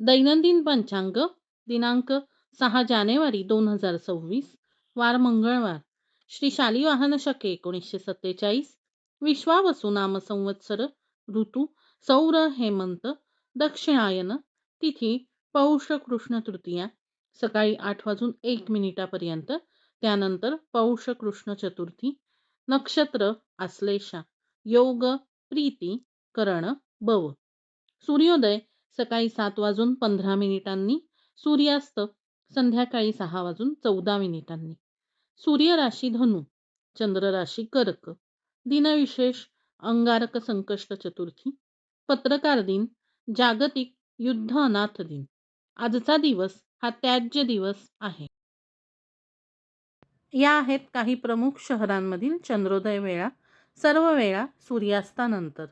दैनंदिन पंचांग दिनांक सहा जानेवारी दोन हजार सव्वीस वार मंगळवार. श्री शालिवाहन शके एकोणीसशे सत्तेचाळीस विश्वावसु नाम संवत्सर ऋतू सौर हेमंत दक्षिणायन तिथी पौष कृष्ण तृतीया सकाळी आठ वाजून एक मिनिटापर्यंत त्यानंतर पौष कृष्ण चतुर्थी नक्षत्र आश्लेषा योग प्रीती करण बव. सूर्योदय सकाळी सात वाजून पंधरा मिनिटांनी सूर्यास्त संध्याकाळी सहा वाजून चौदा मिनिटांनी. सूर्य राशी धनु चंद्र राशी कर्क दिनविशेष अंगारक संकष्ट चतुर्थी पत्रकार दिन जागतिक युद्ध अनाथ दिन. आजचा दिवस हा त्याज्य दिवस आहे. या आहेत काही प्रमुख शहरांमधील चंद्रोदय वेळा सर्व वेळा सूर्यास्तानंतर.